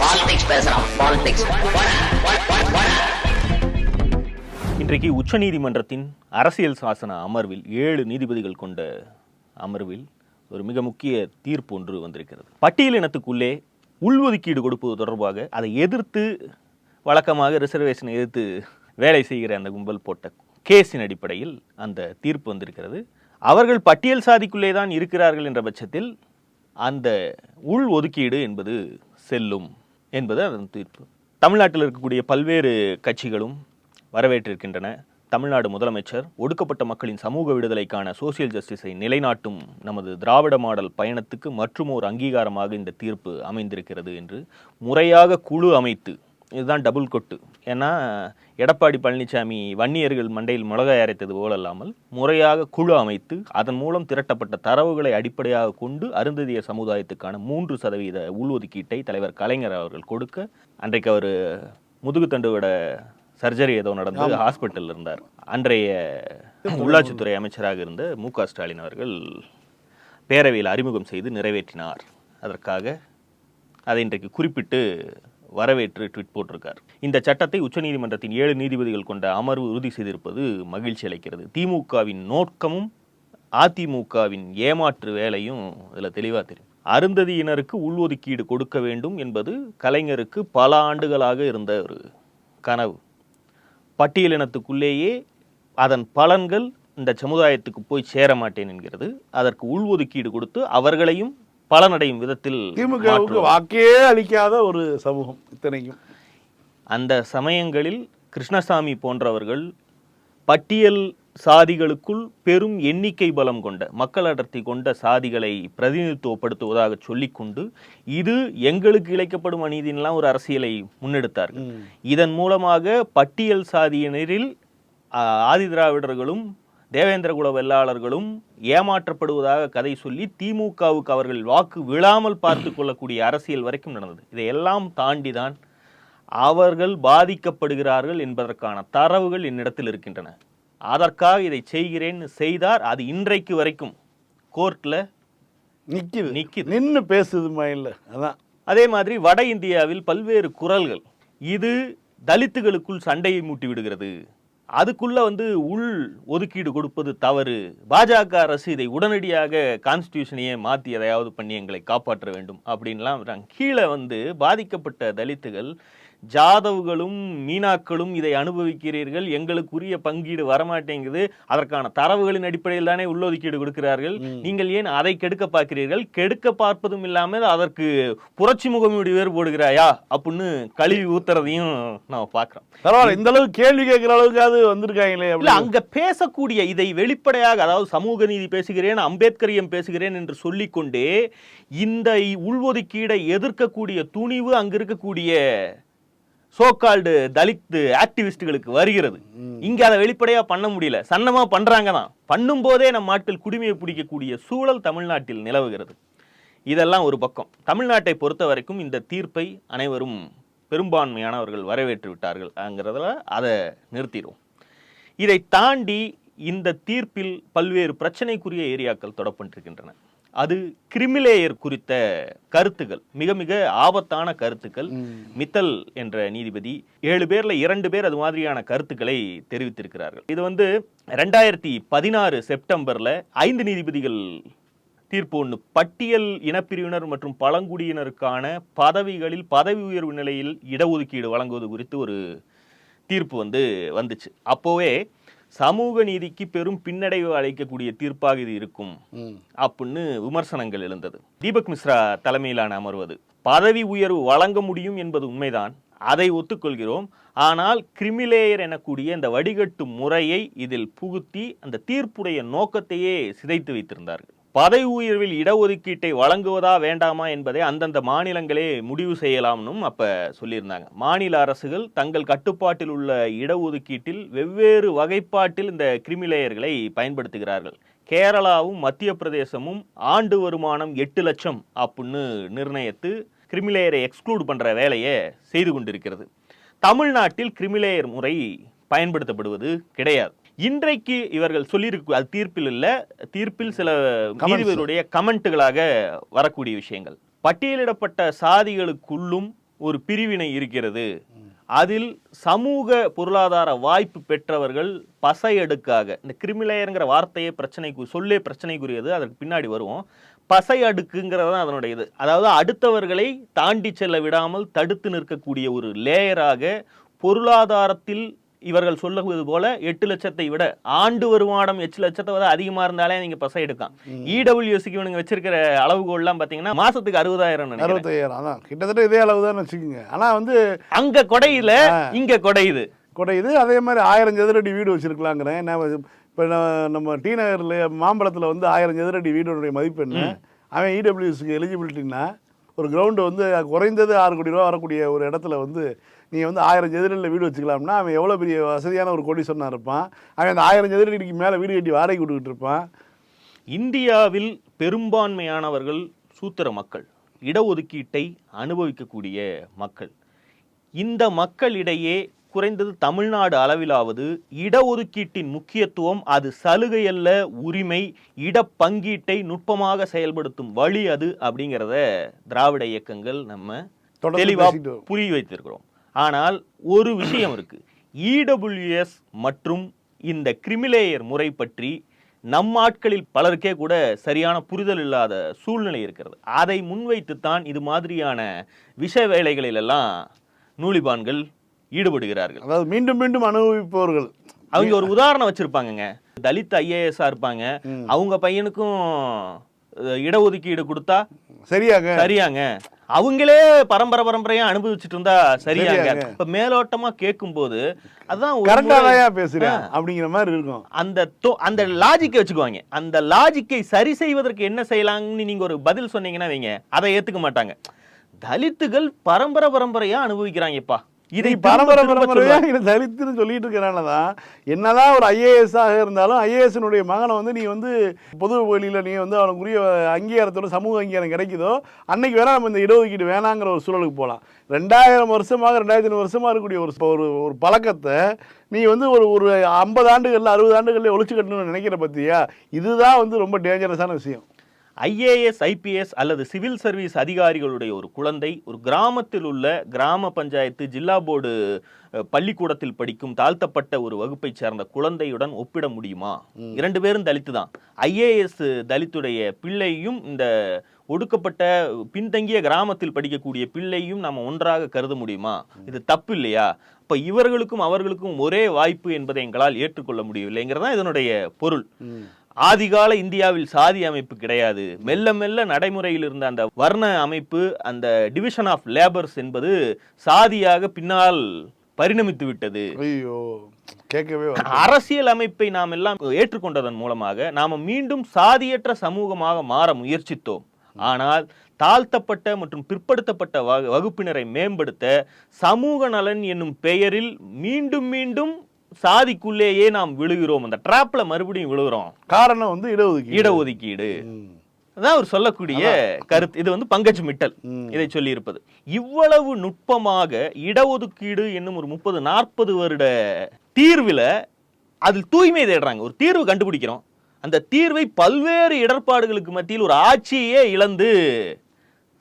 Politics பேசுறான் politics இன்றைக்கு உச்சநீதிமன்றத்தின் அரசியல் சாசன அமர்வில் ஏழு நீதிபதிகள் கொண்ட அமர்வில் ஒரு மிக முக்கிய தீர்ப்பு ஒன்று வந்திருக்கிறது. பட்டியலினத்துக்குள்ளே உள்ஒதுக்கீடு கொடுப்பது தொடர்பாக அதை எதிர்த்து வழக்கமாக ரிசர்வேஷனை எதிர்த்து வேலை செய்கிற அந்த கும்பல் போட்ட கேஸின் அடிப்படையில் அந்த தீர்ப்பு வந்திருக்கிறது. அவர்கள் பட்டியல் சாதிக்குள்ளே தான் இருக்கிறார்கள் என்ற பட்சத்தில் அந்த உள் ஒதுக்கீடு என்பது செல்லும். என்பது அதன் தீர்ப்பு. தமிழ்நாட்டில் இருக்கக்கூடிய பல்வேறு கட்சிகளும் வரவேற்றிருக்கின்றன. தமிழ்நாடு முதலமைச்சர் ஒடுக்கப்பட்ட மக்களின் சமூக விடுதலைக்கான சோசியல் ஜஸ்டிஸை நிலைநாட்டும் நமது திராவிட மாடல் பயணத்துக்கு மற்றும் ஒரு அங்கீகாரமாக இந்த தீர்ப்பு அமைந்திருக்கிறது என்று முறையாக குழு அமைத்து இதுதான் டபுள் கொட்டு. ஏன்னா எடப்பாடி பழனிசாமி வன்னியர்கள் மண்டையில் மிளகாய் அரைத்தது போல் அல்லாமல் முறையாக குழு அமைத்து அதன் மூலம் திரட்டப்பட்ட தரவுகளை அடிப்படையாக கொண்டு அருந்ததிய சமுதாயத்துக்கான மூன்று சதவீத உள்ஒதுக்கீட்டை தலைவர் கலைஞர் அவர்கள் கொடுக்க அன்றைக்கு அவர் முதுகுத்தண்டுவிட சர்ஜரி ஏதோ நடந்து ஹாஸ்பிட்டலில் இருந்தார். அன்றைய உள்ளாட்சித்துறை அமைச்சராக இருந்த மு க ஸ்டாலின் அவர்கள் பேரவையில் அறிமுகம் செய்து நிறைவேற்றினார். அதற்காக அதை இன்றைக்கு குறிப்பிட்டு வரவேற்று ட்வீட் போட்டிருக்கார். இந்த சட்டத்தை உச்சநீதிமன்றத்தின் ஏழு நீதிபதிகள் கொண்ட அமர்வு உறுதி செய்திருப்பது மகிழ்ச்சி அளிக்கிறது. திமுகவின் நோக்கமும் அதிமுகவின் ஏமாற்று வேலையும் இதில் தெளிவாக தெரியும். அருந்ததியினருக்கு உள்ஒதுக்கீடு கொடுக்க வேண்டும் என்பது கலைஞருக்கு பல ஆண்டுகளாக இருந்த ஒரு கனவு. பட்டியலினத்துக்குள்ளேயே அதன் பலன்கள் இந்த சமுதாயத்துக்கு போய் சேர மாட்டேன் என்கிறது. அதற்கு உள்ஒதுக்கீடு கொடுத்து அவர்களையும் பலனடையும் விதத்தில் திமுகவுக்கு. வாக்கே அளிக்காத ஒரு சமூகம் இத்தனைக்கும். அந்த சமயங்களில் கிருஷ்ணசாமி போன்றவர்கள் பட்டியல் சாதிகளுக்குள் பெரும் எண்ணிக்கை பலம் கொண்ட மக்கள் அடர்த்தி கொண்ட சாதிகளை பிரதிநிதித்துவப்படுத்துவதாக சொல்லிக்கொண்டு இது எங்களுக்கு இழைக்கப்படும் அநீதின்லாம் ஒரு அரசியலை முன்னெடுத்தார்கள். இதன் மூலமாக பட்டியல் சாதியினரில் ஆ, ஆதிதிராவிடர்களும் தேவேந்திரகுல வெள்ளாளர்களும் ஏமாற்றப்படுவதாக கதை சொல்லி திமுகவுக்கு அவர்கள் வாக்கு விழாமல் பார்த்து கொள்ளக்கூடிய அரசியல் வரைக்கும் நடந்தது. இதையெல்லாம் தாண்டிதான் அவர்கள் பாதிக்கப்படுகிறார்கள் என்பதற்கான தரவுகள் என்னிடத்தில் இருக்கின்றன. அதற்காக இதை செய்கிறேன் செய்தார். அது இன்றைக்கு வரைக்கும் கோர்ட்ல நிக்குது. நிக்குது. நின்னு பேசுது மயில அதான். அதே மாதிரி வட இந்தியாவில் பல்வேறு குரல்கள். இது தலித்துகளுக்குள் சண்டையை மூட்டி விடுகிறது. அதுக்குள்ள வந்து உள் ஒதுக்கீடு கொடுப்பது தவறு. பாஜக அரசு இதை உடனடியாக கான்ஸ்டியூஷனையே மாற்றி எதையாவது பண்ணி எங்களை காப்பாற்ற வேண்டும் அப்படின்லாம் கீழே வந்து பாதிக்கப்பட்ட தலித்துகள் ஜாதவ்களும் மீனாக்களும் இதை அனுபவிக்கிறீர்கள் எங்களுக்குரிய பங்கீடு வரமாட்டேங்குது அதற்கான தரவுகளின் அடிப்படையில் தானே உள்ளொதுக்கீடு கொடுக்கிறார்கள். நீங்கள் ஏன் அதை கெடுக்க பார்க்கிறீர்கள்? கெடுக்க பார்ப்பதும் இல்லாமல் அதற்கு புரட்சி முகமூடி வேறு போடுகிறாயா? அப்படின்னு கழுவி ஊத்துறதையும் நாம பார்க்கிறோம். பரவாயில்ல இந்த அளவுக்கு கேள்வி கேட்கிற அளவுக்காவது வந்திருக்காங்களே இல்ல அங்க பேசக்கூடிய இதை வெளிப்படையாக அதாவது சமூக நீதி பேசுகிறேன் அம்பேத்கரியம் பேசுகிறேன் என்று சொல்லிக்கொண்டே இந்த உள்ஒதுக்கீடை எதிர்க்கக்கூடிய துணிவு அங்க இருக்கக்கூடிய சோகால்டு தலித் ஆக்டிவிஸ்டுகளுக்கு வருகிறது. இங்க அதை வெளிப்படையா பண்ண முடியல. சன்னமா பண்றாங்க தான் பண்ணும் போதே நம் நாட்டில் குடிமையை பிடிக்கக்கூடிய சூழல் தமிழ்நாட்டில் நிலவுகிறது. இதெல்லாம் ஒரு பக்கம். தமிழ்நாட்டை பொறுத்த வரைக்கும் இந்த தீர்ப்பை அனைவரும் பெரும்பான்மையானவர்கள் வரவேற்று விட்டார்கள் அங்கிறதுல அதை நிறுத்திடுவோம். இதை தாண்டி இந்த தீர்ப்பில் பல்வேறு பிரச்சனைக்குரிய ஏரியாக்கள் தொடப்பட்டிருக்கின்றன. அது கிரிமிலேயர் குறித்த கருத்துக்கள் மிக மிக ஆபத்தான கருத்துக்கள். மித்தல் என்ற நீதிபதி ஏழு பேர்ல இரண்டு பேர் அது மாதிரியான கருத்துக்களை தெரிவித்திருக்கிறார்கள். இது வந்து ரெண்டாயிரத்தி பதினாறு செப்டம்பர்ல ஐந்து நீதிபதிகள் தீர்ப்பு ஒன்று பட்டியல் இனப்பிரிவினர் மற்றும் பழங்குடியினருக்கான பதவிகளில் பதவி உயர்வு நிலையில் இடஒதுக்கீடு வழங்குவது குறித்து ஒரு தீர்ப்பு வந்து வந்துச்சு. அப்போவே சமூக நீதிக்கு பெரும் பின்னடைவு அளிக்கக்கூடிய தீர்ப்பாக இது இருக்கும். அப்படின்னு விமர்சனங்கள் எழுந்தது. தீபக் மிஸ்ரா தலைமையிலான அமர்வது பதவி உயர்வு வழங்க முடியும் என்பது உண்மைதான் அதை ஒத்துக்கொள்கிறோம். ஆனால் கிரிமிலேயர் எனக்கூடிய இந்த வடிகட்டு முறையை இதில் புகுத்தி அந்த தீர்ப்புடைய நோக்கத்தையே சிதைத்து வைத்திருந்தார்கள். பதவி உயர்வில் இடஒதுக்கீட்டை வழங்குவதா வேண்டாமா என்பதை அந்தந்த மாநிலங்களே முடிவு செய்யலாம்னும் அப்போ சொல்லியிருந்தாங்க. மாநில அரசுகள் தங்கள் கட்டுப்பாட்டில் உள்ள இடஒதுக்கீட்டில் வெவ்வேறு வகைப்பாட்டில் இந்த கிரிமிலேயர்களை பயன்படுத்துகிறார்கள். கேரளாவும் மத்திய பிரதேசமும் ஆண்டு வருமானம் எட்டு லட்சம் அப்படின்னு நிர்ணயித்து கிரிமிலேயரை எக்ஸ்க்ளூட் பண்ணுற வேலையை செய்து கொண்டிருக்கிறது. தமிழ்நாட்டில் கிரிமிலேயர் முறை பயன்படுத்தப்படுவது கிடையாது. இன்றைக்கு இவர்கள் சொல்லியிருக்கு அது தீர்ப்பில் இல்ல. தீர்ப்பில் சில நீதிபதிகளுடைய கமெண்ட்டுகளாக வரக்கூடிய விஷயங்கள். பட்டியலிடப்பட்ட சாதிகளுக்குள்ளும் ஒரு பிரிவினை இருக்கிறது. அதில் சமூக பொருளாதார வாய்ப்பு பெற்றவர்கள் பசையடுக்காக இந்த கிரிமிலேயருங்கிற வார்த்தையே பிரச்சனைக்கு சொல்லே பிரச்சனைக்குரியது அதற்கு பின்னாடி வருவோம். பசை அடுக்குங்கிறது தான் அதனுடைய இது அதாவது அடுத்தவர்களை தாண்டி செல்ல விடாமல் தடுத்து நிற்கக்கூடிய ஒரு லேயராக பொருளாதாரத்தில் இவர்கள் சொல்லுவது போல எட்டு லட்சத்தை விட ஆண்டு வருமானம் எட்டு லட்சத்தை விட அதிகமா இருந்தாலே நீங்க பசை எடுக்கலாம். இடபிள்யூஎஸ்க்கு இவனுங்க வச்சிருக்கிற அளவுகோல்லாம் பாத்தீங்கன்னா மாசத்துக்கு அறுபதாயிரம் நினைக்கிறேன். அறுபத்தையாயிரம் அதான். கிட்டத்தட்ட இதே அளவு தான் வச்சுக்கோங்க. ஆனால் வந்து அங்க கொடையில இங்க கொடையுது. குறையுது அதே மாதிரி ஆயிரம் சதுரடி வீடு வச்சிருக்கலாங்கிறேன். நான் இப்போ நம்ம டி நகரில் மாம்பழத்தில் வந்து ஆயிரம் சதுரடி வீடுடைய மதிப்பு என்ன? அவன் இடபிள்யூஎஸ்க்கு எலிஜிபிலிட்டின்னா ஒரு கிரவுண்டு வந்து குறைந்தது ஆறு கோடி ரூபா வரக்கூடிய ஒரு இடத்துல வந்து நீ வந்து ஆயிரம் சதுரடியில் வீடு வச்சுக்கலாம்னா அவன் எவ்வளோ பெரிய வசதியான ஒரு கோடீஸ்வரனா இருப்பான்? அவன் அந்த ஆயிரம் சதுரடிக்கு மேலே வீடு கட்டி வாடகை கொடுத்துட்டு இருப்பான். இந்தியாவில் பெரும்பான்மையானவர்கள் சூத்திர மக்கள் இடஒதுக்கீட்டை அனுபவிக்கக்கூடிய மக்கள். இந்த மக்களிடையே குறைந்தது தமிழ்நாடு அளவிலாவது இடஒதுக்கீட்டின் முக்கியத்துவம் அது சலுகை அல்ல உரிமை இடப்பங்கீட்டை நுட்பமாக செயல்படுத்தும் வழி அது அப்படிங்கிறத திராவிட இயக்கங்கள் நம்ம தொடர்ந்து தெளிவா பேசிட்டு வரோம். புரிய வைத்திருக்கிறோம். ஆனால் ஒரு விஷயம் இருக்கு. இடபிள்யூஎஸ் மற்றும் இந்த கிரிமிலேயர் முறை பற்றி நம் ஆட்களில் பலருக்கே கூட சரியான புரிதல் இல்லாத சூழ்நிலை இருக்கிறது. அதை முன்வைத்துத்தான் இது மாதிரியான விஷ வேலைகளில் எல்லாம் நூலிபான்கள் ஈடுபடுகிறார்கள். அதாவது மீண்டும் மீண்டும் அனுபவிப்பவர்கள். அவங்க ஒரு உதாரணம் வச்சிருப்பாங்கங்க. தலித் ஐஏஎஸ்ஆ இருப்பாங்க. அவங்க பையனுக்கும் இடஒதுக்கீடு கொடுத்தா சரியாங்க. சரியாங்க. அவங்களே பரம்பரை பரம்பரையா அனுபவிச்சுட்டு இருந்தா சரியாங்க. இப்ப மேலோட்டமா கேட்கும்போது அதான் ஒரு கரெக்டாக முறை- தான் பேசுகிறேன் அப்படிங்கிற மாதிரி இருக்கும். அந்த அந்த லாஜிக்கை வச்சுக்குவாங்க. அந்த லாஜிக்கை சரி செய்வதற்கு என்ன செய்யலாம்னு நீங்க ஒரு பதில் சொன்னீங்கன்னா வைங்க. அதை ஏத்துக்க மாட்டாங்க. தலித்துகள் பரம்பரை பரம்பரையா அனுபவிக்கிறாங்கப்பா. இதை பரம்பரை திரும்ப பரம்பரையா சொல்லுவாங்க. இது தலித்துன்னு சொல்லிட்டு இருக்கிறனால தான் என்னதான் ஒரு ஐஏஎஸ் ஆக இருந்தாலும் ஐஏஎஸ்னுடைய மகனை வந்து நீ வந்து பொது வழியில் நீ வந்து அவனுக்குரிய அங்கீகாரத்தோட சமூக அங்கீகாரம் கிடைக்குதோ அன்னைக்கு வேணா நம்ம இந்த இடஒதுக்கீடு வேணாங்கிற ஒரு சூழலுக்கு போகலாம் ரெண்டாயிரம் வருஷமாக ரெண்டாயிரத்தி ஐநூறு வருஷமாக இருக்கக்கூடிய ஒரு ஒரு ஒரு பழக்கத்தை நீ வந்து ஒரு ஒரு ஐம்பது ஆண்டுகளில் அறுபது ஆண்டுகளில் ஒழிச்சு கட்டணும்னு நினைக்கிற பத்தியா? இதுதான் வந்து ரொம்ப டேஞ்சரஸான விஷயம். ஐஏஎஸ் ஐபிஎஸ் அல்லது சிவில் சர்வீஸ் அதிகாரிகளுடைய ஒரு குழந்தை ஒரு கிராமத்தில் உள்ள கிராம பஞ்சாயத்து ஜில்லா போர்டு பள்ளிக்கூடத்தில் படிக்கும் தாழ்த்தப்பட்ட ஒரு வகுப்பைச் சேர்ந்த குழந்தையுடன் ஒப்பிட முடியுமா? இரண்டு பேரும் தலித்து தான். ஐஏஎஸ் தலித்துடைய பிள்ளையும் இந்த ஒடுக்கப்பட்ட பின்தங்கிய கிராமத்தில் படிக்கக்கூடிய பிள்ளையும் நம்ம ஒன்றாக கருத முடியுமா? இது தப்பு இல்லையா? அப்ப இவர்களுக்கும் அவர்களுக்கும் ஒரே வாய்ப்பு என்பதை எங்களால் ஏற்றுக்கொள்ள முடியவில்லைங்கிறது தான் இதனுடைய பொருள். ஆதிகால இந்தியாவில் சாதி அமைப்பு கிடையாது. மெல்ல மெல்ல நடைமுறையில் இருந்த அந்த வர்ண அமைப்பு அந்த டிவிஷன் ஆஃப் லேபர்ஸ் என்பது சாதியாக பின்னால் பரிணமித்து விட்டது. ஐயோ கேட்கவே அரசியல் அமைப்பை நாம் எல்லாம் ஏற்றுக்கொண்டதன் மூலமாக நாம மீண்டும் சாதியற்ற சமூகமாக மாற முயற்சித்தோம். ஆனால் தாழ்த்தப்பட்ட மற்றும் பிற்படுத்தப்பட்ட வகு- வகுப்பினரை மேம்படுத்த சமூக நலன் என்னும் பெயரில் மீண்டும் மீண்டும் சாதிக்குள்ளேயே நாம் விழுகிறோம். அந்த ட்ராப்ல மறுபடியும் விழுகிறோம். காரணம் வந்து இடஒதுக்கீடு. இடஒதுக்கீடு. அதான் அவர் சொல்லக்கூடிய கருத்து. இது வந்து பங்கஜ் மிட்டல். இதை சொல்லி இருப்பது இவ்வளவு நுட்பமாக இடஒதுக்கீடு என்னும் ஒரு முப்பது நாற்பது வருட தீர்வுல அதில் தூய்மை தேடுறாங்க. ஒரு தீர்வு கண்டுபிடிக்கிறோம். அந்த தீர்வை பல்வேறு இடர்பாடுகளுக்கு மத்தியில் ஒரு ஆட்சியே இழந்து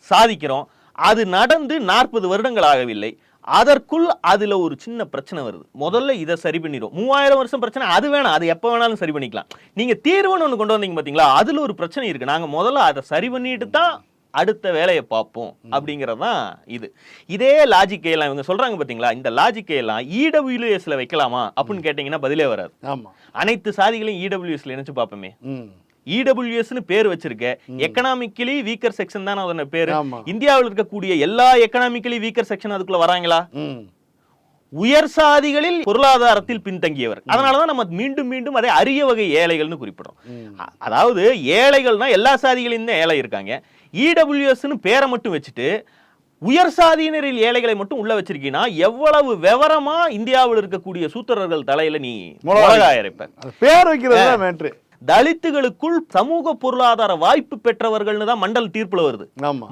சாதிக்கிறோம். அது நடந்து நாற்பது வருடங்கள் ஆகவில்லை. அதற்குள் அதுல ஒரு சின்ன பிரச்சனை வருது. முதல்ல இதை சரி பண்ணிடும் மூவாயிரம் வருஷம் பிரச்சனை அது வேணாம். அது எப்ப வேணாலும் சரி பண்ணிக்கலாம். நீங்க தீர்வுன்னு ஒண்ணு கொண்டு வந்தீங்க பாத்தீங்களா? அதுல ஒரு பிரச்சனை இருக்கு. நாங்க முதல்ல அதை சரி பண்ணிட்டு தான் அடுத்த வேலையை பார்ப்போம் அப்படிங்கிறது தான் இது. இதே லாஜிக்கை எல்லாம் இவங்க சொல்றாங்க பாத்தீங்களா? இந்த லாஜிக்கை எல்லாம் இடபிள்யூஎஸ்ல வைக்கலாமா? அப்படின்னு கேட்டீங்கன்னா பதிலே வராது. ஆமா. அனைத்து சாதிகளையும் இடபிள்யூஎஸ்ல நினைச்சு பார்ப்போமே. இடபிள்யூஎஸ்னு பேர் வச்சிருக்க. எக்கனாமிக்கலி வீக்கர் செக்ஷன் தானே அதோட பேரு. இந்தியாவில் இருக்கக்கூடிய எல்லா எக்கனாமிக்கலி வீக்கர் செக்ஷன் அதுக்குள்ள வராங்களா? உயர் சாதிகளில் பொருளாதாரத்தில் பின்தங்கியவர். அதனாலதான் நம்ம மீண்டும் மீண்டும் அதை அரிய வகை ஏழைகள்னு குறிப்பிடுறோம். அ- அதாவது ஏழைகள்னா எல்லா சாதிகளையும் தான் ஏழை இருக்காங்க. இடபிள்யூஎஸ்னு பேரை மட்டும் வச்சுட்டு உயர் சாதியினரில் ஏழைகளை மட்டும் உள்ள வச்சிருக்கீங்கன்னா எவ்வளவு விவரமா இந்தியாவில் இருக்கக்கூடிய சூத்திரர்கள் தலையில நீ மிளகாய். அரைப்ப. பேர் வைக்கிறது தலித்துகளுக்குள் சமூக பொருளாதார வாய்ப்பு பெற்றவர்கள்னு தான் மண்டல் தீர்ப்புல வருது.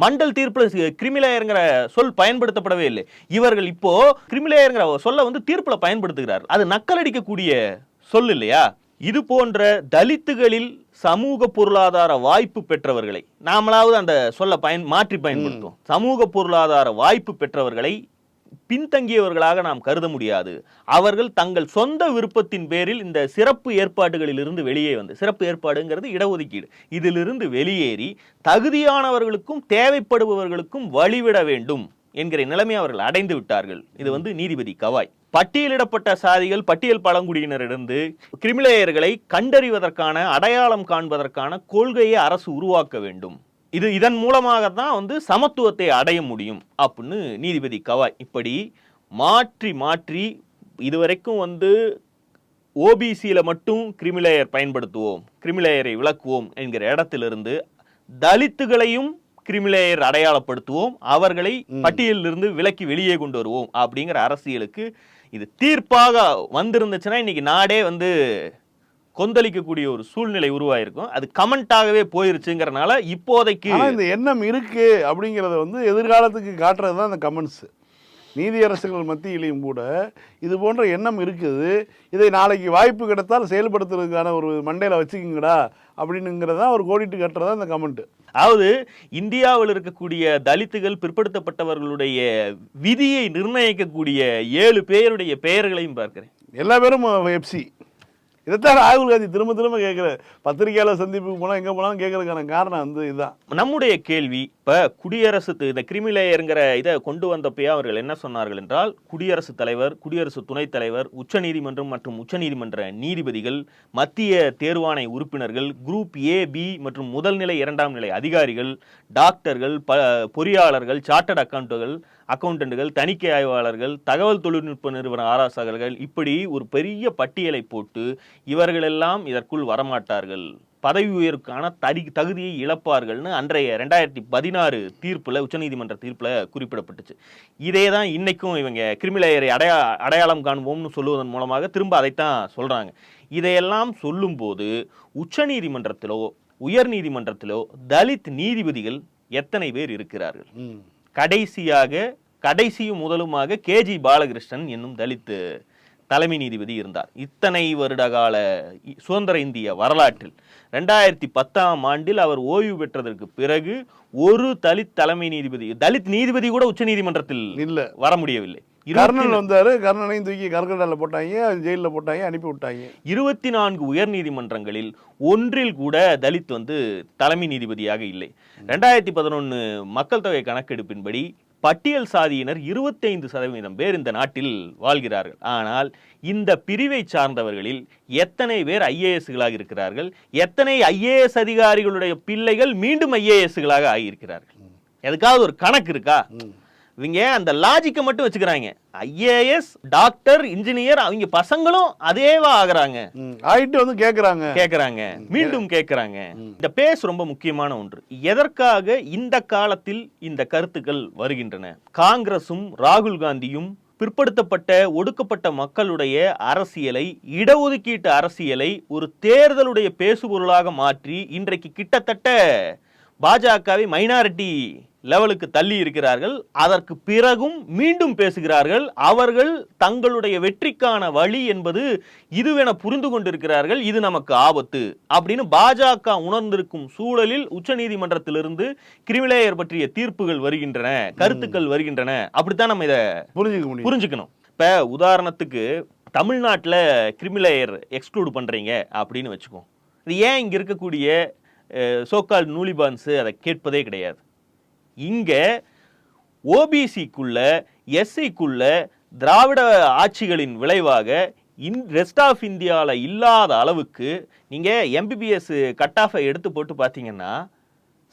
மண்டல் தீர்ப்புல கிரிமிலேயர்ங்கிற சொல் பயன்படுத்தப்படவே இல்லை. இவர்கள் இப்போ கிரிமிலேயர்ங்கிற சொல்ல வந்து தீர்ப்புல பயன்படுத்துகிறார். அது நக்கலடிக்கக்கூடிய சொல் இல்லையா? இது போன்ற தலித்துகளில் சமூக பொருளாதார வாய்ப்பு பெற்றவர்களை நாமளாவது அந்த சொல்ல பயன் மாற்றி பயன்படுத்தும் சமூக பொருளாதார வாய்ப்பு பெற்றவர்களை பின்தங்கியவர்களாக நாம் கருத முடியாது. அவர்கள் தங்கள் சொந்த விருப்பத்தின் பேரில் இந்த சிறப்பு ஏற்பாடுகளிலிருந்து வெளியே வந்து சிறப்பு ஏற்பாடுங்கிறது இடஒதுக்கீடு. இதிலிருந்து வெளியேறி தகுதியானவர்களுக்கும் தேவைப்படுபவர்களுக்கும் வழிவிட வேண்டும் என்கிற நிலைமை அவர்கள் அடைந்து விட்டார்கள். இது வந்து நீதிபதி கவாய். பட்டியலிடப்பட்ட சாதிகள் பட்டியல் பழங்குடியினரிடந்து கிரிமிலேயர்களை கண்டறிவதற்கான அடையாளம் காண்பதற்கான கொள்கையை அரசு உருவாக்க வேண்டும். இது இதன் மூலமாக தான் வந்து சமத்துவத்தை அடைய முடியும் அப்படின்னு நீதிபதி கவாய் இப்படி மாற்றி மாற்றி இதுவரைக்கும் வந்து ஓபிசியில் மட்டும் கிரிமிலேயர் பயன்படுத்துவோம் கிரிமிலேயரை விளக்குவோம் என்கிற இடத்திலிருந்து தலித்துகளையும் கிரிமிலேயர் அடையாளப்படுத்துவோம் அவர்களை பட்டியலிலிருந்து விலக்கி வெளியே கொண்டு வருவோம் அப்படிங்கிற அரசியலுக்கு இது தீர்ப்பாக வந்திருந்துச்சுன்னா இன்னைக்கு நாடே வந்து கொந்தளிக்கக்கூடிய ஒரு சூழ்நிலை உருவாயிருக்கும். அது கமெண்டாகவே போயிருச்சுங்கிறனால இப்போதைக்கு இந்த எண்ணம் இருக்கு அப்படிங்கிறத வந்து எதிர்காலத்துக்கு காட்டுறது தான் இந்த கமெண்ட்ஸ். நீதியரசர்கள் மத்தியிலையும் கூட இது போன்ற எண்ணம் இருக்குது. இதை நாளைக்கு வாய்ப்பு கிடைத்தால் செயல்படுத்துறதுக்கான ஒரு மண்டையில் வச்சுக்கிங்கடா அப்படின்னுங்கிறதா ஒரு கோடிட்டு கட்டுறதா இந்த கமெண்ட் அதாவது இந்தியாவில் இருக்கக்கூடிய தலித்துகள் பிற்படுத்தப்பட்டவர்களுடைய விதியை நிர்ணயிக்கக்கூடிய ஏழு பேருடைய பெயர்களையும் பார்க்கிறேன். எல்லா பேரும் எஃப்சி. இதைத்தான் ராகுல் காந்தி திரும்ப திரும்ப கேட்குற பத்திரிகையாளர் சந்திப்புக்கு போனால் எங்கே போனாலும் கேட்கறதுக்கான காரணம் வந்து இதுதான். நம்முடைய கேள்வி இப்போ குடியரசு இந்த கிரிமிலேயருங்கிற இதை கொண்டு வந்தப்பயே அவர்கள் என்ன சொன்னார்கள் என்றால் குடியரசுத் தலைவர் குடியரசு துணைத் தலைவர் உச்சநீதிமன்றம் மற்றும் உச்சநீதிமன்ற நீதிபதிகள் மத்திய தேர்வாணை உறுப்பினர்கள் குரூப் ஏ பி மற்றும் முதல் நிலை இரண்டாம் நிலை அதிகாரிகள் டாக்டர்கள் ப பொறியாளர்கள் சார்ட்டர்ட் அக்கௌண்ட்டுகள் அக்கௌண்ட்டுகள் தணிக்கை ஆய்வாளர்கள் தகவல் தொழில்நுட்ப நிறுவன ஆராசகர்கள் இப்படி ஒரு பெரிய பட்டியலை போட்டு இவர்களெல்லாம் இதற்குள் வரமாட்டார்கள். பதவி உயர்வுக்கான தடி தகுதியை இழப்பார்கள்னு அன்றைய ரெண்டாயிரத்தி பதினாறு தீர்ப்புல உச்சநீதிமன்ற தீர்ப்புல குறிப்பிடப்பட்டுச்சு. இதே தான் இன்னைக்கும் இவங்க கிரிமிலேயரை அடையா அடையாளம் காண்போம்னு சொல்லுவதன் மூலமாக திரும்ப அதைத்தான் சொல்றாங்க. இதையெல்லாம் சொல்லும்போது உச்சநீதிமன்றத்திலோ உயர் நீதிமன்றத்திலோ தலித் நீதிபதிகள் எத்தனை பேர் இருக்கிறார்கள்? கடைசியாக கடைசியும் முதலுமாக கேஜி பாலகிருஷ்ணன் என்னும் தலித் தலைமை நீதிபதி இருந்தார். இத்தனை வருட கால சுதந்திர இந்திய வரலாற்றில் ரெண்டாயிரத்தி பத்தாம் ஆண்டில் அவர் ஓய்வு பெற்றதற்கு பிறகு ஒரு தலித் தலைமை நீதிபதி தலித் நீதிபதி கூட உச்சநீதிமன்றத்தில் இல்ல. வர முடியவில்லை. கர்ணன் வந்தாரு கர்ணனையும் தூக்கி கர்கடால போட்டாங்க ஜெயிலில் போட்டாங்க அனுப்பி விட்டாங்க இருபத்தி நான்கு உயர் நீதிமன்றங்களில் ஒன்றில் கூட தலித் வந்து தலைமை நீதிபதியாக இல்லை. ரெண்டாயிரத்தி பதினொன்று மக்கள் தொகை கணக்கெடுப்பின்படி பட்டியல் சாதியினர் 25% சதவீதம் பேர் இந்த நாட்டில் வாழ்கிறார்கள். ஆனால் இந்த பிரிவை சார்ந்தவர்களில் எத்தனை பேர் ஐஏஎஸ்களாக இருக்கிறார்கள்? எத்தனை ஐஏஎஸ் அதிகாரிகளுடைய பிள்ளைகள் மீண்டும் ஐஏஎஸ்களாக ஆகியிருக்கிறார்கள்? எதுக்காவது ஒரு கணக்கு இருக்கா? இவங்க அந்த லாஜிக்கை மட்டும் வச்சுக்கிறாங்க. ஐஏஎஸ் டாக்டர் இன்ஜினியர் அவங்க பசங்களும் அதேவா ஆகுறாங்க. ஆயிட்டு வந்து கேட்குறாங்க கேக்குறாங்க. மீண்டும் கேக்குறாங்க. இந்த பேஸ் ரொம்ப முக்கியமான ஒன்று. எதற்காக இந்த காலத்தில் இந்த கருத்துக்கள் வருகின்றன? காங்கிரசும் ராகுல் காந்தியும் பிற்படுத்தப்பட்ட ஒடுக்கப்பட்ட மக்களுடைய அரசியலை இடஒதுக்கீட்டு அரசியலை ஒரு தேர்தலுடைய பேசுபொருளாக மாற்றி இன்றைக்கு கிட்டத்தட்ட பாஜகவை மைனாரிட்டி லெவலுக்கு தள்ளி இருக்கிறார்கள். அதற்கு பிறகும் மீண்டும் பேசுகிறார்கள். அவர்கள் தங்களுடைய வெற்றிக்கான வழி என்பது இதுவென புரிந்து கொண்டிருக்கிறார்கள். இது நமக்கு ஆபத்து அப்படின்னு பாஜக உணர்ந்திருக்கும் சூழலில் உச்சநீதிமன்றத்திலிருந்து கிரிமிலேயர் பற்றிய தீர்ப்புகள் வருகின்றன கருத்துக்கள் வருகின்றன. அப்படித்தான் நம்ம இதை புரிஞ்சுக்க புரிஞ்சுக்கணும். இப்ப உதாரணத்துக்கு தமிழ்நாட்டில் கிரிமிலேயர் எக்ஸ்க்ளூட் பண்றீங்க அப்படின்னு வச்சுக்கோ. இது ஏன் இங்க இருக்கக்கூடிய சோக்கால் நூலிபான்ஸ் அதை கேட்பதே கிடையாது. இங்க ஓபிசிக்குள்ள எஸ்சிக்குள்ள திராவிட ஆட்சிகளின் விளைவாக இன் ரெஸ்ட் ஆஃப் இந்தியாவில் இல்லாத அளவுக்கு நீங்கள் எம்பிபிஎஸ் கட் ஆஃபை எடுத்து போட்டு பார்த்தீங்கன்னா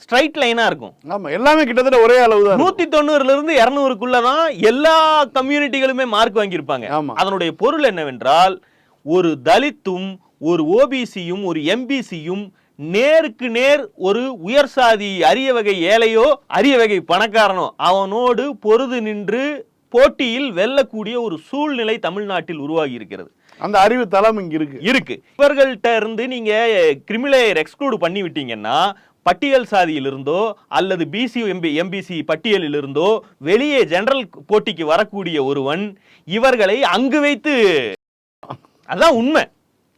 ஸ்ட்ரைட் லைனாக இருக்கும். ஆமா எல்லாமே கிட்டத்தட்ட ஒரே அளவு தான் நூத்தி தொண்ணூறுல இருந்து இருநூறுக்குள்ள தான் எல்லா கம்யூனிட்டிகளுமே மார்க் வாங்கியிருப்பாங்க. ஆமா. அதனுடைய பொருள் என்னவென்றால் ஒரு தலித்தும் ஒரு ஓபிசியும் ஒரு எம்பிசியும் நேருக்கு நேர் ஒரு உயர் சாதி அரிய வகை ஏழையோ அரிய வகை பணக்காரனோ அவனோடு பொருது நின்று போட்டியில் வெல்லக்கூடிய ஒரு சூழ்நிலை தமிழ்நாட்டில் உருவாகி இருக்கிறது அந்த அறிவு தளம் இங்க இருக்கு. இருக்கு. இவர்கள்ட்ட இருந்து நீங்க கிரிமிலேயர் எக்ஸ்க்ளூட் பண்ணி விட்டீங்கன்னா பட்டியல் சாதியிலிருந்தோ அல்லது பிசி எம்பி எம்பிசி பட்டியலிலிருந்தோ வெளியே ஜெனரல் போட்டிக்கு வரக்கூடிய ஒருவன் இவர்களை அங்கு வைத்து அதான் உண்மை.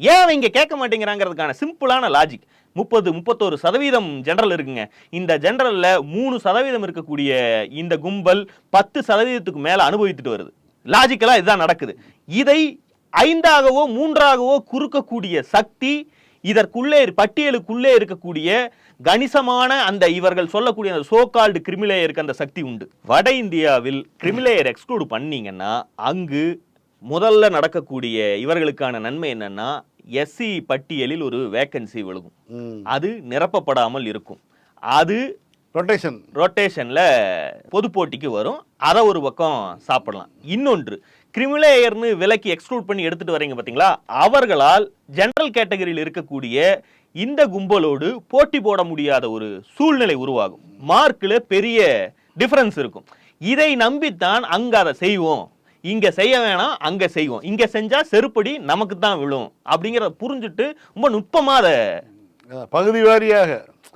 ஏன் அவங்க கேட்க மாட்டேங்கிறாங்கிறதுக்கான சிம்பிளான லாஜிக் முப்பது முப்பத்தோரு சதவீதம் ஜென்ரல் இருக்குங்க. இந்த ஜென்ரலில் மூணு சதவீதம் இருக்கக்கூடிய இந்த கும்பல் பத்து சதவீதத்துக்கு மேலே அனுபவித்துட்டு வருது. லாஜிக்கலாக இதுதான் நடக்குது. இதை ஐந்தாகவோ மூன்றாகவோ குறுக்கக்கூடிய சக்தி இதற்குள்ளே பட்டியலுக்குள்ளே இருக்கக்கூடிய கணிசமான அந்த இவர்கள் சொல்லக்கூடிய அந்த சோகால்டு கிரிமிலேயருக்கு அந்த சக்தி உண்டு. வட இந்தியாவில் கிரிமிலேயர் எக்ஸ்க்ளூட் பண்ணீங்கன்னா அங்கு முதல்ல நடக்கக்கூடிய இவர்களுக்கான நன்மை என்னன்னா எஸ்சி பட்டியலில் ஒரு வேக்கன்சி விழுகும். அது நிரப்பப்படாமல் இருக்கும். அது ரொட்டேஷன் ரொட்டேஷன்ல பொது போட்டிக்கு வரும். அதை ஒரு பக்கம் சாப்பிடலாம். இன்னொன்று கிரிமிலேயர்னு விலைக்கு எக்ஸ்க்ளூட் பண்ணி எடுத்துட்டு வரீங்க பாத்தீங்களா? அவர்களால் ஜெனரல் கேட்டகரியில் இருக்கக்கூடிய இந்த கும்பலோடு போட்டி போட முடியாத ஒரு சூழ்நிலை உருவாகும். மார்க்ல பெரிய டிஃபரன்ஸ் இருக்கும். இதை நம்பித்தான் அங்க அதை செய்வோம். இங்க செய்ய வேணாம் அங்க செய்வோம். இங்க செஞ்சா செருப்படி நமக்கு தான் விழும். அப்படிங்கறத புரிஞ்சுட்டு ரொம்ப நுட்பமா அதை பகுதி வாரியாக.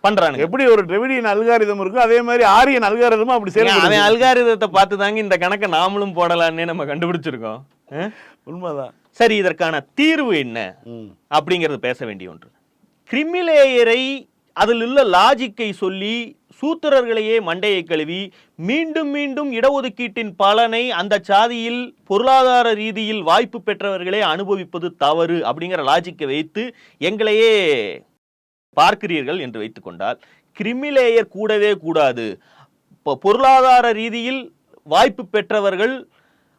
பண்றானுங்க. எப்படி ஒரு டிரெவிடியன் அல்காரிதம் இருக்கோ அதே மாதிரி ஆரியன் அல்காரிதமும் அப்படி ஏன் அவன் அல்காரிதத்தை பார்த்து தாங்க இந்த கணக்கை நாமளும் போடலான்னே நம்ம கண்டுபிடிச்சிருக்கோம்? உண்மைதான். சரி இதற்கான தீர்வு என்ன? அப்படிங்கிறது பேச வேண்டிய ஒன்று. கிரிமிலேயரை அதில் உள்ள லாஜிக்கை சொல்லி சூத்திரர்களையே மண்டையை கழுவி மீண்டும் மீண்டும் இடஒதுக்கீட்டின் பலனை அந்த சாதியில் பொருளாதார ரீதியில் வாய்ப்பு பெற்றவர்களே அனுபவிப்பது தவறு அப்படிங்கிற லாஜிக்கை வைத்து எங்களையே பார்க்கிறீர்கள் என்று வைத்துக்கொண்டால் கிரிமிலேயர் கூடவே கூடாது. இப்போ பொருளாதார ரீதியில் வாய்ப்பு பெற்றவர்கள்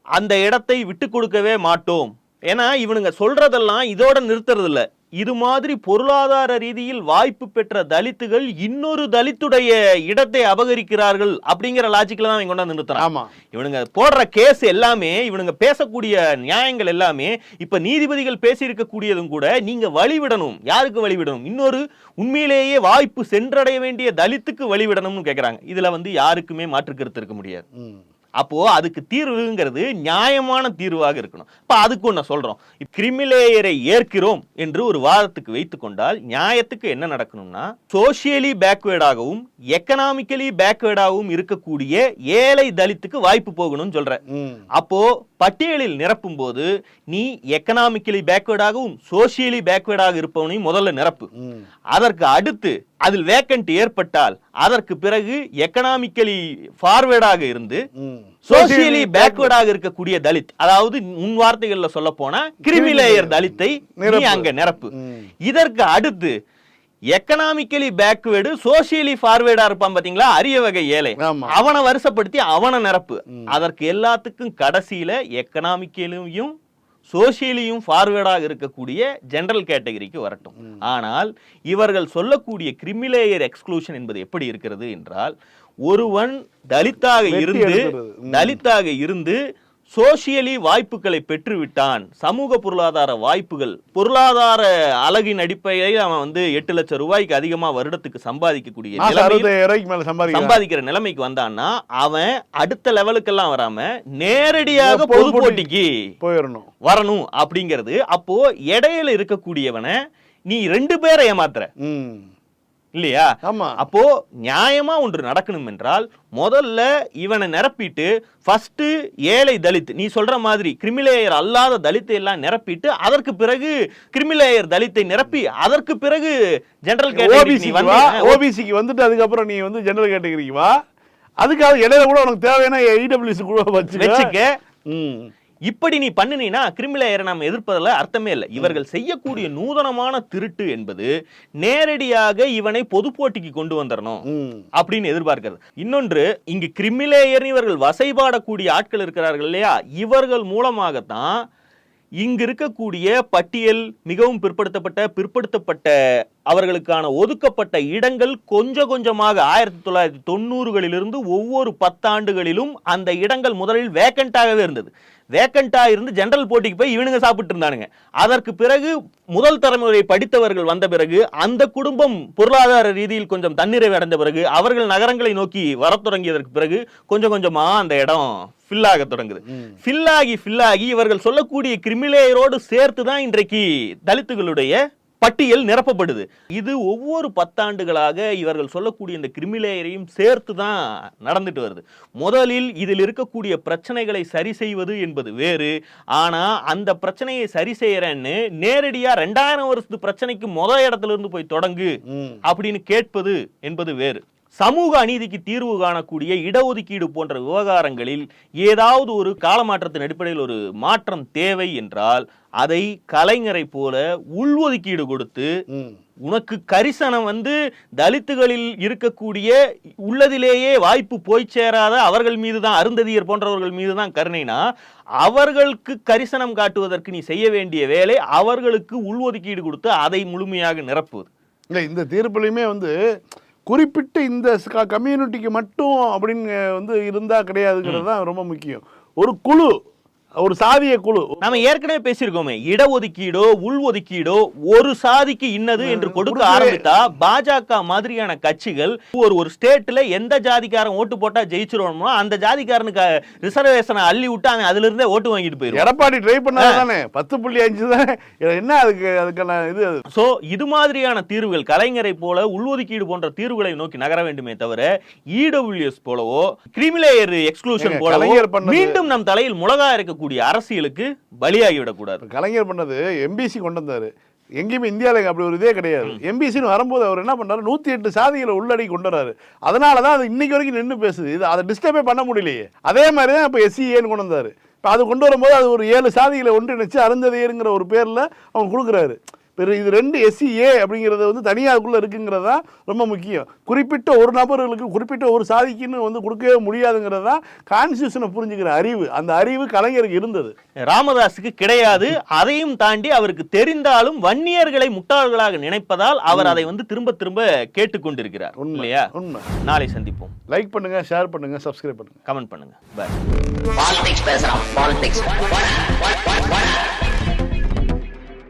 அந்த இடத்தை விட்டு கொடுக்கவே மாட்டோம். ஏன்னா இவனுங்க சொல்றதெல்லாம் இதோட நிறுத்துறது இல்ல இது மாதிரி பொருளாதார ரீதியில் வாய்ப்பு பெற்ற தலித்துகள் இன்னொரு தலித்துடைய இடத்தை அபகரிக்கிறார்கள் அப்படிங்கிற லாஜிக்ல தான் இவங்க கொண்டாந்து நிறுத்துறான். ஆமா. இவனுங்க போடுற கேஸ் எல்லாமே இவனுங்க பேசக்கூடிய நியாயங்கள் எல்லாமே இப்ப நீதிபதிகள் பேசியிருக்கக்கூடியதும் கூட நீங்க வழிவிடணும். யாருக்கு வழிவிடணும்? இன்னொரு உண்மையிலேயே வாய்ப்பு சென்றடைய வேண்டிய தலித்துக்கு வழிவிடணும்னு கேக்குறாங்க. இதுல வந்து யாருக்குமே மாற்று கருத்து இருக்க முடியாது. ம் அப்போ அதுக்கு தீர்வுங்கிறது நியாயமான தீர்வாக இருக்கணும். இப்ப அதுக்கு ஒண்ணு சொல்றோம். கிரிமிலேயரை ஏற்கிறோம் என்று ஒரு வாதத்துக்கு வைத்துக் கொண்டால் நியாயத்துக்கு என்ன நடக்கணும்னா சோசியலி பேக்வேர்டாகவும் எக்கனாமிக்கலி பேக்வேர்டாகவும் இருக்கக்கூடிய ஏழை தலித்துக்கு வாய்ப்பு போகணும்னு சொல்ற. ம். அப்போ பட்டியலில் நிரப்பும் போது நீ எக்கனாமிக்கலி பேக்வேர்டாகவும் சோசியலி பேக்வேர்டாக இருப்பவனையும் முதல்ல நிரப்பு. அதற்கு அடுத்து அதில் வேக்கண்ட் ஏற்பட்டால் அதற்கு பிறகு எக்கனாமிக்கலி ஃபார்வேர்டாக இருந்து சோசியலி பேக்வேர்டாக இருக்கக்கூடிய தலித் அதாவது முன் வார்த்தைகள்ல சொல்ல போனா கிரிமிலேயர் தலித்தை. அங்க நிரப்பு. இதற்கு அடுத்து எக்கனாமிக்கலி பேக்வேர்டு சோசியலி ஃபார்வேர்டா இருப்பான் பாத்தீங்களா? அரிய வகை ஏழை. அவனை வருஷப்படுத்தி அவனை நிரப்பு. அதற்கு எல்லாத்துக்கும் கடைசியில எக்கனாமிக்கலையும் சோசியலியும் ஃபார்வேர்டாக இருக்கக்கூடிய ஜெனரல் கேட்டகரிக்கு வரட்டும். ஆனால் இவர்கள் சொல்லக்கூடிய கிரிமிலேயர் எக்ஸ்க்ளூஷன் என்பது எப்படி இருக்கிறது என்றால் ஒருவன் தலித்தாக இருந்து. தலித்தாக இருந்து சோசியலி வாய்ப்புகளை பெற்றுவிட்டான். சமூக பொருளாதார வாய்ப்புகள் பொருளாதார அழகின் அடிப்படையில் அவன் வந்து எட்டு லட்சம் ரூபாய்க்கு அதிகமா வருடத்துக்கு சம்பாதிக்கக்கூடிய சம்பாதிக்கிற நிலைமைக்கு வந்தான்னா அவன் அடுத்த லெவலுக்கெல்லாம் வராம நேரடியாக பொது பொது போட்டி- போட்டிக்கு போயிடணும் வரணும் அப்படிங்கிறது அப்போ இடையில இருக்கக்கூடியவனை நீ ரெண்டு பேரை ஏமாத்துற. இல்லையா? ஆமா. அப்போ நியாயமா ஒன்று நடக்கணும் என்றால் முதல்ல இவனை நிரப்பிட்டு ஃபர்ஸ்ட் ஏழை தலித் நீ சொல்ற மாதிரி கிரிமிலேயர் அல்லாத தலித்தை எல்லாம் நிரப்பிட்டு அதற்கு பிறகு கிரிமிலேயர் தலித்தை நிரப்பி அதற்கு பிறகு ஜெனரல் கேட்டகரி நீ ஓபிசிக்கு வா. வந்து ஓபிசிக்கு வந்துட்டு அதுக்கப்புறம் நீ வந்து ஜெனரல் கேட்டகரிக்கு வா. அதுக்காக இடையில கூட உனக்கு தேவையான இடபிள்யூசி கூட வச்சுக்க. வச்சுக்க. ம். இப்படி நீ பண்ணினீனா கிரிமிலேயரை நாம் எதிர்ப்பதில் அர்த்தமே இல்லை. இவர்கள் செய்யக்கூடிய நூதனமான திருட்டு என்பது நேரடியாக இவனை பொது போட்டிக்கு கொண்டு வந்துடணும் அப்படின்னு எதிர்பார்க்கிறது. இன்னொன்று இங்கு கிரிமிலேயர் இவர்கள் வசைபாடக்கூடிய ஆட்கள் இருக்கிறார்கள் இல்லையா? இவர்கள் மூலமாகத்தான் இங்கு இருக்கக்கூடிய பட்டியல் மிகவும் பிற்படுத்தப்பட்ட பிற்படுத்தப்பட்ட அவர்களுக்கான ஒதுக்கப்பட்ட இடங்கள் கொஞ்சம் கொஞ்சமாக ஆயிரத்தி தொள்ளாயிரத்தி தொண்ணூறுகளிலிருந்து ஒவ்வொரு பத்தாண்டுகளிலும் அந்த இடங்கள் முதலில் வேக்கண்டாகவே இருந்தது. வேக்கண்டா இருந்து ஜெனரல் போட்டிக்கு போய் இவனுங்க சாப்பிட்டு இருந்தானுங்க. அதற்கு பிறகு முதல் தலைமுறை படித்தவர்கள் வந்த பிறகு அந்த குடும்பம் பொருளாதார ரீதியில் கொஞ்சம் தன்னிறைவு அடைந்த பிறகு அவர்கள் நகரங்களை நோக்கி வரத் தொடங்கியதற்கு பிறகு கொஞ்சம் கொஞ்சமா அந்த இடம் ஃபில் ஆக தொடங்குது. ஃபில் ஆகி ஃபில் ஆகி இவர்கள் சொல்லக்கூடிய கிரிமிலேயரோடு சேர்த்து தான் இன்றைக்கு தலித்துகளுடைய பட்டியல் நிரப்பப்படுது. இது ஒவ்வொரு பத்தாண்டுகளாக இவர்கள் சொல்லக்கூடிய இந்த கிரிமிலேயரையும் சேர்த்து தான் நடந்துட்டு வருது. முதலில் இதில் இருக்கக்கூடிய பிரச்சனைகளை சரி செய்வது என்பது வேறு. ஆனா அந்த பிரச்சனையை சரி செய்யறேன்னு நேரடியா ரெண்டாயிரம் வருஷத்து பிரச்சனைக்கு முத இடத்துல இருந்து போய் தொடங்கு. அப்படின்னு கேட்பது என்பது வேறு. சமூக அநீதிக்கு தீர்வு காணக்கூடிய இடஒதுக்கீடு போன்ற விவகாரங்களில் ஏதாவது ஒரு காலமாற்றத்தின் அடிப்படையில் ஒரு மாற்றம் தேவை என்றால் அதை கலைஞரை போல உள்ஒதுக்கீடு கொடுத்து. உனக்கு கரிசனம் வந்து தலித்துகளில் இருக்கக்கூடிய உள்ளதிலேயே வாய்ப்பு போய் சேராத அவர்கள் மீது தான் அருந்ததியர் போன்றவர்கள் மீது தான் கருணைனா அவர்களுக்கு கரிசனம் காட்டுவதற்கு நீ செய்ய வேண்டிய வேலை அவர்களுக்கு உள்ஒதுக்கீடு கொடுத்து அதை முழுமையாக நிரப்புவது இல்லை இந்த தீர்ப்புலையுமே வந்து குறிப்பிட்டு இந்த கம்யூனிட்டிக்கு மட்டும் அப்படின்னு வந்து இருந்தால் கிடையாதுங்கிறது தான் ரொம்ப முக்கியம். ஒரு குழு ஒரு சாதிய குழு. நாம ஏற்கனவே பேசியிருக்கோமே இடஒதுக்கீடோ உள்ஒதுக்கீடோ ஒரு சாதிக்கு இன்னது என்று கொடுக்க ஆரம்பித்தா பாஜக மாதிரியான கட்சிகள் ஒரு ஒரு ஸ்டேட்ல எந்த ஜாதிக்காரன் ஓட்டு போட்டா ஜெயிச்சிருவோமோ அந்த ஜாதிக்காரனுக்கு ரிசர்வேஷனை அள்ளி விட்டு அவன் அதுல இருந்தே ஓட்டு வாங்கிட்டு போயிருவான் எடப்பாடி ட்ரை பண்ணாது தானே? பத்து புள்ளி அஞ்சு தானே? என்ன அதுக்கு அதுக்கான இது சோ இது மாதிரியான தீர்வுகள் கலைஞரை போல உள்ஒதுக்கீடு போன்ற தீர்வுகளை நோக்கி நகர வேண்டுமே தவிர இடபிள்யூஎஸ் போலவோ கிரிமிலேயர் எக்ஸ்க்ளூஷன் போலவோ மீண்டும் நம் தலையில் முழகா இருக்கக்கூடிய அரசியலுக்கு பலியாகி விடக்கூடாது கலைஞர் பண்ணது எம்பிசி கொண்டு வந்தாரு. எங்கேயுமே இந்தியாவில் அப்படி ஒரு இதே கிடையாது. எம்பிசின்னு வரும்போது அவர் என்ன பண்ணாரு நூற்றி எட்டு சாதிகளை உள்ளடக்கி கொண்டு வராரு அதனால தான் அது இன்னைக்கு வரைக்கும் நின்று பேசுது. இது அதை டிஸ்டர்பே பண்ண முடியலையே. அதே மாதிரி தான் இப்போ எஸ்சிஏன்னு கொண்டு வந்தாரு. இப்போ அது கொண்டு வரும்போது அது ஒரு ஏழு சாதிகளை ஒன்றிணைச்சு அருந்ததியருங்கிற ஒரு பேரில் அவங்க கொடுக்குறாரு. பெரு இது ரெண்டு எஸ்சிஏ அப்படிங்கிறது வந்து தனியாக அதுக்குள்ளே இருக்குங்கிறது தான் ரொம்ப முக்கியம். குறிப்பிட்ட ஒரு நபர்களுக்கு குறிப்பிட்ட ஒரு சாதிக்குன்னு வந்து கொடுக்கவே முடியாதுங்கிறது தான் கான்ஸ்டியூஷனை புரிஞ்சுக்கிற அறிவு. அந்த அறிவு கலைஞருக்கு இருந்தது. ராமதாஸுக்கு கிடையாது. அதையும் தாண்டி அவருக்கு தெரிந்தாலும் வன்னியர்களை முட்டாள்களாக நினைப்பதால் அவர் அதை வந்து திரும்ப திரும்ப கேட்டுக்கொண்டிருக்கிறார். உண்மை இல்லையா? உண்மை. நாளை சந்திப்போம். லைக் பண்ணுங்க ஷேர் பண்ணுங்க சப்ஸ்கிரைப் பண்ணுங்க. கமெண்ட் பண்ணுங்க. பாய் பாலிடிக்ஸ் பேசுறான். பாலிடிக்ஸ்